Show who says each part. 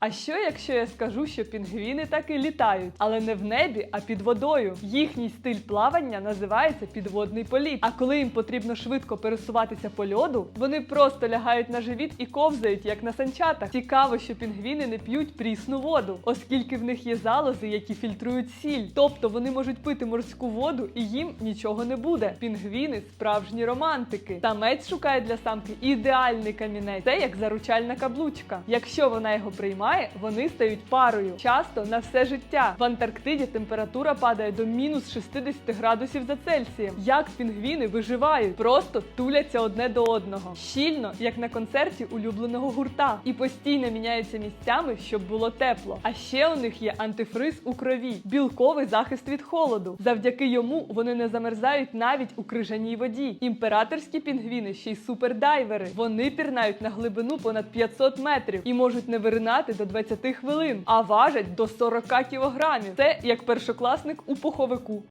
Speaker 1: А що, якщо я скажу, що пінгвіни так і літають, але не в небі, а під водою? Їхній стиль плавання називається підводний політ. А коли їм потрібно швидко пересуватися по льоду, вони просто лягають на живіт і ковзають, як на санчатах. Цікаво, що пінгвіни не п'ють прісну воду, оскільки в них є залози, які фільтрують сіль. Тобто вони можуть пити морську воду і їм нічого не буде. Пінгвіни справжні романтики. Самець шукає для самки ідеальний камінець. Це як заручальна каблучка. Якщо вона його приймає, вони стають парою. Часто на все життя. В Антарктиді температура падає до мінус 60 градусів за Цельсієм. Як пінгвіни виживають? Просто туляться одне до одного. Щільно, як на концерті улюбленого гурта, і постійно міняються місцями, щоб було тепло. А ще у них є антифриз у крові, білковий захист від холоду. Завдяки йому вони не замерзають навіть у крижаній воді. Імператорські пінгвіни ще й супердайвери. Вони пірнають на глибину понад 500 метрів і можуть не виринати до 20 хвилин, а важать до 40 кілограмів. Це як першокласник у пуховику.